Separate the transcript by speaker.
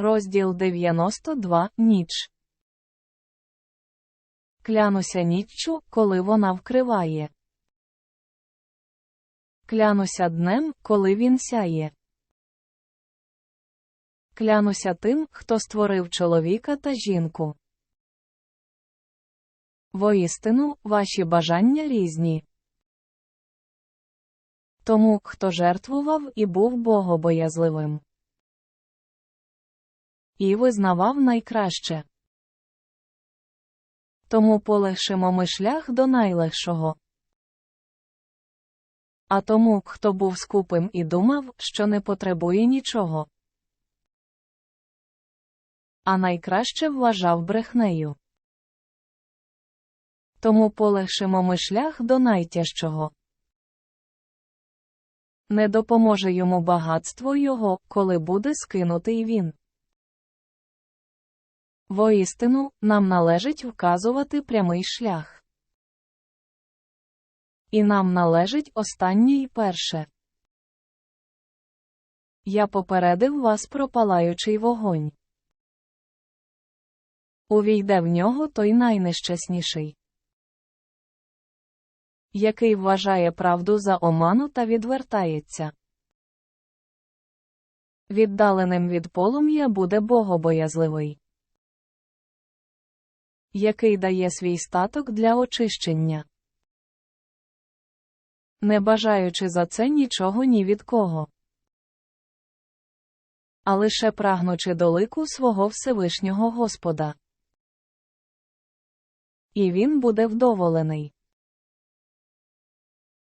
Speaker 1: Розділ 92 Ніч. Клянуся ніччю, коли вона вкриває. Клянуся днем, коли він сяє. Клянуся тим, хто створив чоловіка та жінку. Воістину, ваші бажання різні. Тому, хто жертвував і був богобоязливим. І визнавав найкраще. Тому полегшимо ми шлях до найлегшого. А тому, хто був скупим і думав, що не потребує нічого. А найкраще вважав брехнею. Тому полегшимо ми шлях до найтяжчого. Не допоможе йому багатство його, коли буде скинутий він. Воістину, нам належить вказувати прямий шлях. І нам належить останнє й перше. Я попередив вас про палаючий вогонь. Увійде в нього той найнещасніший, який вважає правду за оману та відвертається. Віддаленим від полум'я буде богобоязливий який дає свій статок для очищення, не бажаючи за це нічого ні від кого, а лише прагнучи до лику свого Всевишнього Господа. І він буде вдоволений.